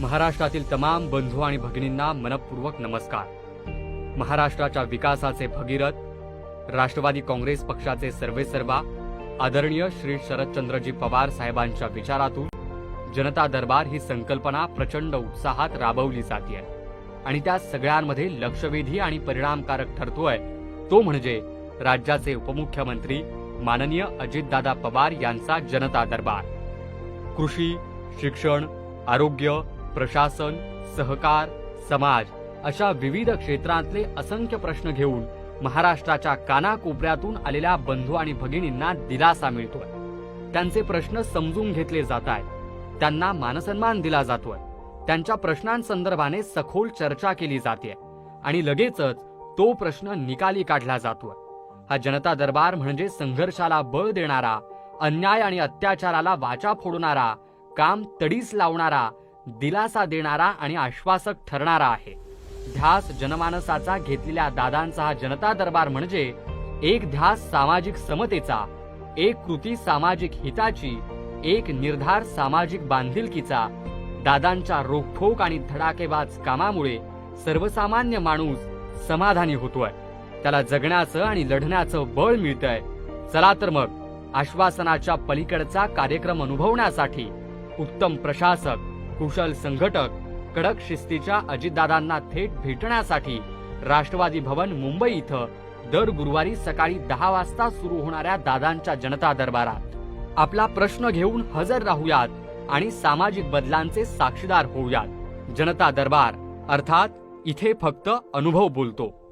महाराष्ट्रातील तमाम बंधू आणि भगिनींना मनपूर्वक नमस्कार. महाराष्ट्राच्या विकासाचे भगीरथ राष्ट्रवादी काँग्रेस पक्षाचे सर्वेसर्वा आदरणीय श्री शरदचंद्रजी पवार साहेबांच्या विचारातून जनता दरबार ही संकल्पना प्रचंड उत्साहात राबवली जाते आणि त्या सगळ्यांमध्ये लक्षवेधी आणि परिणामकारक ठरतोय तो म्हणजे राज्याचे उपमुख्यमंत्री माननीय अजितदादा पवार यांचा जनता दरबार. कृषी शिक्षण आरोग्य प्रशासन सहकार समाज अशा विविध क्षेत्रातले असंख्य प्रश्न घेऊन महाराष्ट्राच्या कानाकोपऱ्यातून आलेल्या बंधू आणि भगिनींना दिलासा मिळतोय. त्यांचे प्रश्न समजून घेतले जात आहेत त्यांना मानसन्मान दिला जातोय. त्यांच्या प्रश्नांसंदर्भाने सखोल चर्चा केली जाते आणि लगेचच तो प्रश्न निकाली काढला जातोय. हा जनता दरबार म्हणजे संघर्षाला बळ देणारा अन्याय आणि अत्याचाराला वाचा फोडणारा काम तडीस लावणारा दिलासा देणारा आणि आश्वासक ठरणारा आहे. ध्यास जनमानसाचा घेतलेल्या दादांचा हा जनता दरबार म्हणजे एक ध्यास सामाजिक समतेचा एक कृती सामाजिक हिताची एक निर्धार सामाजिक बांधिलकीचा. दादांच्या रोखोक आणि धडाकेबाज कामामुळे सर्वसामान्य माणूस समाधानी होतोय. त्याला जगण्याचं आणि लढण्याचं बळ मिळतंय. चला तर मग आश्वासनाच्या पलीकडचा कार्यक्रम अनुभवण्यासाठी उत्तम प्रशासक कुशल संघटक कडक शिस्तीच्या अजितदादांना थेट भेटण्यासाठी राष्ट्रवादी भवन मुंबई इथं दर गुरुवारी सकाळी दहा वाजता सुरू होणाऱ्या दादांच्या जनता दरबारात. आपला प्रश्न घेऊन हजर राहूयात आणि सामाजिक बदलांचे साक्षीदार होऊयात. जनता दरबार अर्थात इथे फक्त अनुभव बोलतो.